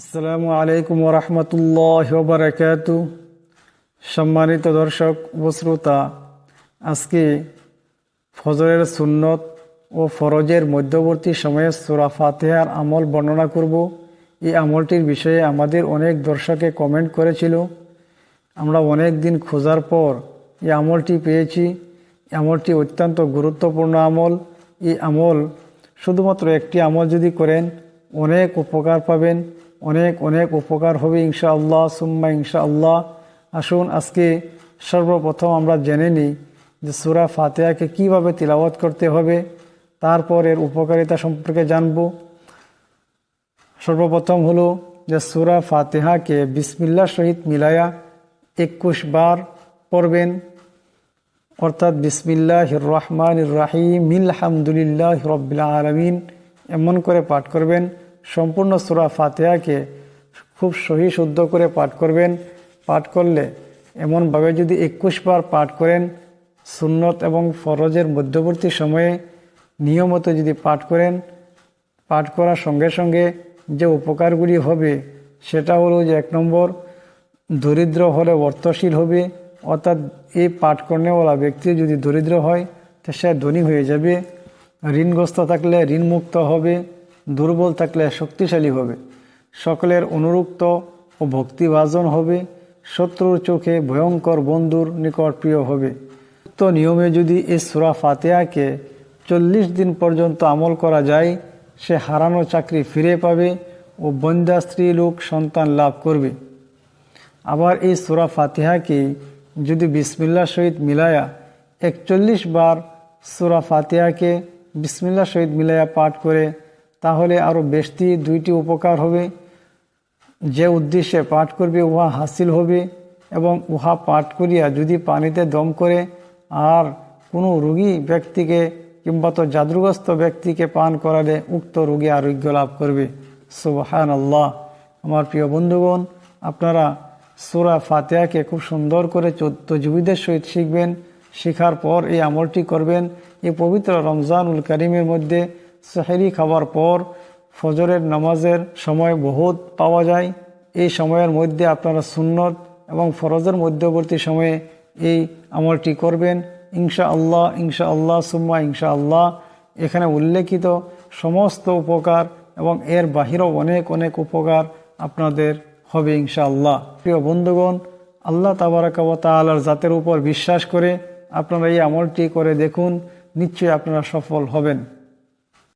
আসসালামু আলাইকুম রহমতুল্লাহ বারাকাত। সম্মানিত দর্শক ও শ্রোতা, আজকে ফজরের সুন্নত ও ফরজের মধ্যবর্তী সময়ে সুরা ফাতেহার আমল বর্ণনা করব। এই আমলটির বিষয়ে আমাদের অনেক দর্শকে কমেন্ট করেছিল। আমরা অনেক দিন খোঁজার পর এই আমলটি পেয়েছি। আমলটি অত্যন্ত গুরুত্বপূর্ণ আমল। এই আমল শুধুমাত্র একটি আমল যদি করেন, অনেক উপকার পাবেন। অনেক অনেক উপকার হবে ইনশা আল্লাহ সুম্মা ইনশা আল্লাহ আসুন, আজকে সর্বপ্রথম আমরা জেনে নিই যে সুরা ফাতেহাকে কীভাবে তিলাওয়াত করতে হবে, তারপর এর উপকারিতা সম্পর্কে জানব। সর্বপ্রথম হলো যে সুরা ফাতেহাকে বিসমিল্লা সহিত মিলায়া একুশ বার পড়বেন। অর্থাৎ বিসমিল্লাহ রহমান রাহিম আলহামদুলিল্লাহ রবিল্লা আলমিন, এমন করে পাঠ করবেন। সম্পূর্ণ সুরা ফাতেহাকে খুব সহি শুদ্ধ করে পাঠ করবেন। পাঠ করলে এমনভাবে যদি একুশ বার পাঠ করেন, সুন্নত এবং ফরজের মধ্যবর্তী সময়ে নিয়মিত যদি পাঠ করেন, পাঠ করার সঙ্গে সঙ্গে যে উপকারগুলি হবে সেটা হলো যে এক নম্বর, দরিদ্র হলে অর্থশীল হবে, অর্থাৎ এই পাঠ করেওয়ালা ব্যক্তি যদি দরিদ্র হয়, তো সে ধনী হয়ে যাবে। ঋণগ্রস্ত থাকলে ঋণমুক্ত হবে। দুর্বল থাকলে শক্তিশালী হবে। সকলের অনুরুক্ত ও ভক্তিভাজন হবে। শত্রুর চোখে ভয়ঙ্কর বন্ধুর নিকট প্রিয় হবে। তো নিয়মে যদি এই সুরা ফাতেহাকে চল্লিশ দিন পর্যন্ত আমল করা যায়, সে হারানো চাকরি ফিরে পাবে ও বন্দা স্ত্রী লোক সন্তান লাভ করবে। আবার এই সুরা ফাতিহাকে যদি বিসমিল্লা সহিত মিলায়া একচল্লিশ বার সুরা ফাতিহাকে বিসমিল্লা সহিত মিলায়া পাঠ করে তাহলে আরও বেশি দুইটি উপকার হবে। যে উদ্দেশ্যে পাঠ করবে, উহা হাসিল হবে এবং উহা পাঠ করিয়া যদি পানিতে দম করে আর কোনো রোগী ব্যক্তিকে কিংবা তো জাদুগ্রস্ত ব্যক্তিকে পান করালে উক্ত রোগী আরোগ্য লাভ করবে। সুবহান আল্লাহ আমার প্রিয় বন্ধুগণ, আপনারা সুরা ফাতেহাকে খুব সুন্দর করে তজবিদের সহিত শিখবেন, শেখার পর এই আমলটি করবেন। এই পবিত্র রমজানুল করিমের মধ্যে সাহেরি খাবার পর ফজরের নামাজের সময় বহুত পাওয়া যায়। এই সময়ের মধ্যে আপনারা সুন্নত এবং ফরজের মধ্যবর্তী সময়ে এই আমলটি করবেন। ইনশা আল্লাহ ইনশা আল্লাহ সুম্মা ইনশা আল্লাহ এখানে উল্লেখিত সমস্ত উপকার এবং এর বাহিরেও অনেক অনেক উপকার আপনাদের হবে ইনশা আল্লাহ প্রিয় বন্ধুগণ, আল্লাহ তাবারাকাওয়া তালার জাতের উপর বিশ্বাস করে আপনারা এই আমলটি করে দেখুন, নিশ্চয়ই আপনারা সফল হবেন।